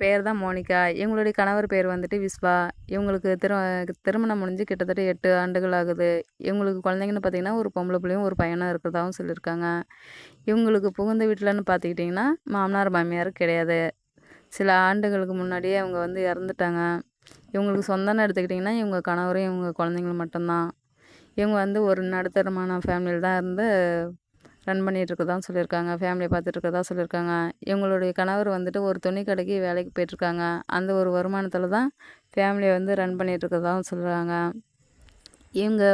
பேர் தான் மோனிகா. இவங்களுடைய கணவர் பேர் வந்துட்டு விஸ்வா. இவங்களுக்கு திரு திருமணம் முடிஞ்சு கிட்டத்தட்ட எட்டு ஆண்டுகள் ஆகுது. இவங்களுக்கு குழந்தைங்கன்னு பார்த்தீங்கன்னா ஒரு பொம்பளை பிள்ளையும் ஒரு பையனும் இருக்கிறதாகவும் சொல்லியிருக்காங்க. இவங்களுக்கு புகுந்த வீட்டிலன்னு பார்த்துக்கிட்டிங்கன்னா மாமனார் மாமியார் கிடையாது. சில ஆண்டுகளுக்கு முன்னாடியே அவங்க வந்து இறந்துட்டாங்க. இவங்களுக்கு சொந்தம்னு எடுத்துக்கிட்டிங்கன்னா இவங்க கணவரும் இவங்க குழந்தைங்களும் மட்டும்தான். இவங்க வந்து ஒரு நடுத்தரமான ஃபேமிலியில் தான் இருந்து ரன் பண்ணிகிட்ருக்கதான் சொல்லியிருக்காங்க ஃபேமிலியை பார்த்துட்ருக்கதா சொல்லியிருக்காங்க. இவங்களுடைய கணவர் வந்துட்டு ஒரு துணி கடைக்கு வேலைக்கு போயிட்டுருக்காங்க. அந்த ஒரு வருமானத்தில் தான் ஃபேமிலியை வந்து ரன் பண்ணிகிட்ருக்கதாகவும் சொல்கிறாங்க இவங்க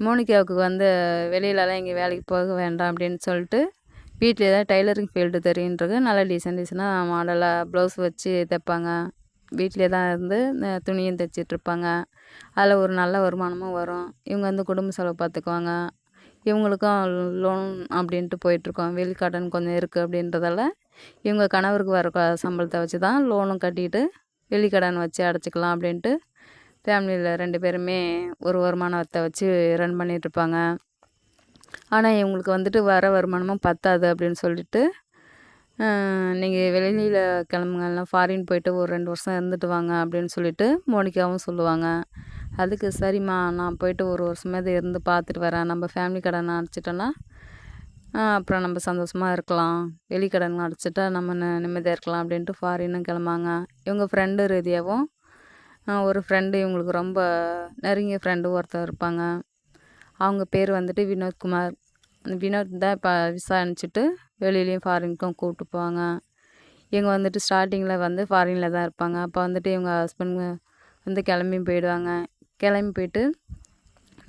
மோனிகாவுக்கு வந்து வெளியிலலாம் இங்கே வேலைக்கு போக வேண்டாம் அப்படின்னு சொல்லிட்டு வீட்டில் ஏதாவது டைலரிங் ஃபீல்டு தெரியுன்றது நல்லா டீசன் டீசனாக மாடலாக ப்ளவுஸ் வச்சு தைப்பாங்க. வீட்டிலே தான் இருந்து துணியும் தைச்சிட்ருப்பாங்க அதில் ஒரு நல்ல வருமானமும் வரும். இவங்க வந்து குடும்ப செலவு பார்த்துக்குவாங்க. இவங்களுக்கும் லோன் அப்படின்ட்டு போயிட்டுருக்கோம். வெளிக்கடன் கொஞ்சம் இருக்குது அப்படின்றதால இவங்க கணவருக்கு வர சம்பளத்தை வச்சு தான் லோனும் கட்டிட்டு வெளிக்கடன் வச்சு அடைச்சிக்கலாம் அப்படின்ட்டு ஃபேமிலியில் ரெண்டு பேருமே ஒரு வருமானத்தை வச்சு ரன் பண்ணிகிட்ருப்பாங்க ஆனால் இவங்களுக்கு வந்துட்டு வர வருமானமும் பத்தாது அப்படின்னு சொல்லிட்டு நீங்கள் வெளியில் கிளம்புங்கலாம் ஃபாரின் போயிட்டு ஒரு ரெண்டு வருஷம் இருந்துட்டு வாங்க அப்படின்னு சொல்லிட்டு மோனிகாவும் சொல்லுவாங்க. அதுக்கு சரிம்மா நான் போயிட்டு ஒரு வருஷமாவது இருந்து பார்த்துட்டு வரேன். நம்ம ஃபேமிலி கடனை அடைச்சிட்டோன்னா அப்புறம் நம்ம சந்தோஷமாக இருக்கலாம். வெளிக்கடன் அடைச்சிட்டா நம்ம நிம்மதியாக இருக்கலாம் அப்படின்ட்டு ஃபாரினும் கிளம்பாங்க. இவங்க ஃப்ரெண்டு ரீதியாகவும் ஒரு ஃப்ரெண்டு இவங்களுக்கு ரொம்ப நெருங்கிய ஃப்ரெண்டு ஒருத்தர் இருப்பாங்க. அவங்க பேர் வந்துட்டு வினோத்குமார். அந்த வினோத் தான் இப்போ விசா அனுப்பிச்சிட்டு வெளியிலையும் ஃபாரினுக்கும் கூப்பிட்டு போவாங்க. இவங்க வந்துட்டு ஸ்டார்டிங்கில் வந்து ஃபாரினில் தான் இருப்பாங்க. அப்போ வந்துட்டு இவங்க ஹஸ்பண்ட் வந்து கிளம்பி போயிடுவாங்க. கிளம்பி போயிட்டு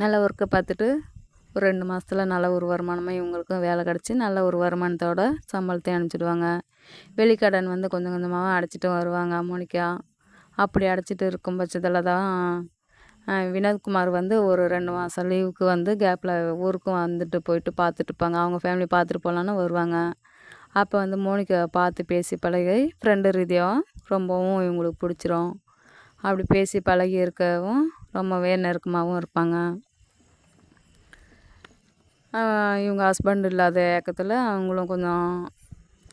நல்ல ஒர்க்கை பார்த்துட்டு ஒரு ரெண்டு மாதத்தில் நல்ல ஒரு வருமானமாக இவங்களுக்கும் வேலை கிடச்சி நல்ல ஒரு வருமானத்தோட சம்பளத்தையும் அனுப்பிச்சிடுவாங்க. வெளிக்கடன் வந்து கொஞ்சம் கொஞ்சமாக அடைச்சிட்டு வருவாங்க மோனிகா அப்படி அடைச்சிட்டு இருக்கும் பட்சத்தில் தான் வினோத்குமார் வந்து ஒரு ரெண்டு மாதம் லீவுக்கு வந்து கேப்பில் ஊருக்கும் வந்துட்டு போயிட்டு பார்த்துட்டு இருப்பாங்க. அவங்க ஃபேமிலி பார்த்துட்டு போகலான்னு வருவாங்க. அப்போ வந்து மோனிக்கா பார்த்து பேசி பழகி ஃப்ரெண்டு ரீதியாகவும் ரொம்பவும் இவங்களுக்கு பிடிச்சிரும். அப்படி பேசி பழகி இருக்கவும் ரொம்பவே நெருக்கமாகவும் இருப்பாங்க. இவங்க ஹஸ்பண்ட் இல்லாத ஏக்கத்தில் அவங்களும் கொஞ்சம்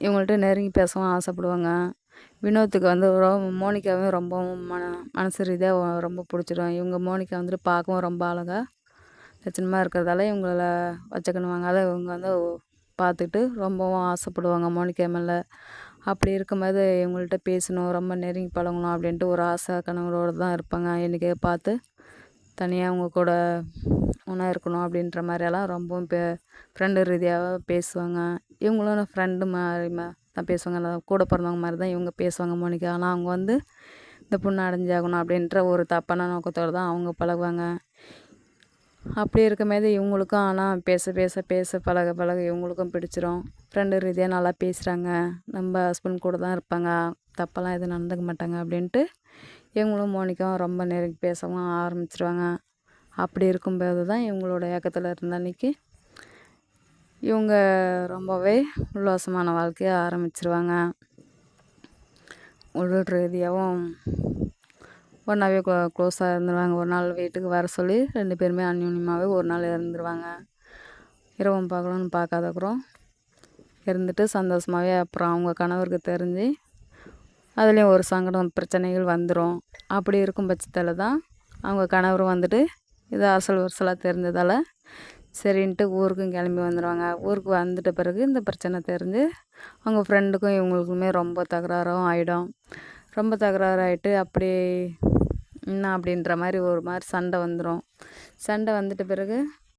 இவங்கள்ட்ட நெருங்கி பேசவும் ஆசைப்படுவாங்க. வினோத்துக்கு வந்து ரொம்ப மோனிகாவும் ரொம்பவும் மன மனசு ரீதியாக ரொம்ப பிடிச்சிடும் இவங்க மோனிகா வந்துட்டு பார்க்கவும் ரொம்ப அழகாக லட்சணமாக இருக்கிறதால இவங்கள வச்சுக்கணுவாங்க. அதை இவங்க வந்து பார்த்துட்டு ரொம்பவும் ஆசைப்படுவாங்க மோனிகா மேலே. அப்படி இருக்கும்போது இவங்கள்ட்ட பேசணும் ரொம்ப நெருங்கி பழகணும் அப்படின்ட்டு ஒரு ஆசை கனவோடு தான் இருப்பாங்க. என்றைக்கே பார்த்து தனியாக அவங்க கூட ஒன்றா இருக்கணும் அப்படின்ற மாதிரியெல்லாம் ரொம்பவும் பே ஃப்ரெண்டு ரீதியாக பேசுவாங்க. இவங்களும் ஃப்ரெண்டு மாதிரி தான் பேசுவாங்க. கூட பிறந்தவங்க மாதிரி தான் இவங்க பேசுவாங்க மோனிகா. ஆனால் அவங்க வந்து இந்த பொண்ணு அடைஞ்சாகணும் அப்படின்ற ஒரு தப்பான நோக்கத்தோடு தான் அவங்க பழகுவாங்க. அப்படி இருக்கும்போது இவங்களுக்கும் ஆனால் பேச பேச பேச பழக பழக இவங்களுக்கும் பிடிச்சிரும். ஃப்ரெண்டு ரீதியாக நல்லா பேசுகிறாங்க நம்ம ஹஸ்பண்ட் கூட தான் இருப்பாங்க. தப்பெல்லாம் எதுவும் நடந்துக்க மாட்டாங்க அப்படின்ட்டு இவங்களும் மோனிக்கும் ரொம்ப நெருங்கி பேசவும் ஆரம்பிச்சிருவாங்க. அப்படி இருக்கும்போது தான் இவங்களோட ஏக்கத்தில் இருந்த அன்றைக்கி இவங்க ரொம்பவே உல்லாசமான வாழ்க்கையை ஆரம்பிச்சிருவாங்க. உடல் ரீதியாகவும் ஒன்றாவே க்ளோ க்ளோஸாக இருந்துருவாங்க. ஒரு நாள் வீட்டுக்கு வர சொல்லி ரெண்டு பேருமே அந்யூன்யமாகவே ஒரு நாள் இருந்துருவாங்க. இரவும் பார்க்கணுன்னு அப்புறம் இருந்துட்டு சந்தோஷமாகவே அப்புறம் அவங்க கணவருக்கு தெரிஞ்சு அதுலேயும் ஒரு சங்கடம் பிரச்சனைகள் வந்துடும் அப்படி இருக்கும் பட்சத்தில் தான் அவங்க கணவர் வந்துட்டு இது அசல் வருசலாக தெரிஞ்சதால் சரின்ட்டு ஊருக்கும் கிளம்பி வந்துடுவாங்க ஊருக்கு வந்துட்ட பிறகு இந்த பிரச்சனை தெரிஞ்சு அவங்க ஃப்ரெண்டுக்கும் இவங்களுக்குமே ரொம்ப தகராறும் ஆகிடும் ரொம்ப தகராறு ஆகிட்டு அப்படி என்ன அப்படின்ற மாதிரி ஒரு மாதிரி சண்டை வந்துடும் சண்டை வந்துட்ட பிறகு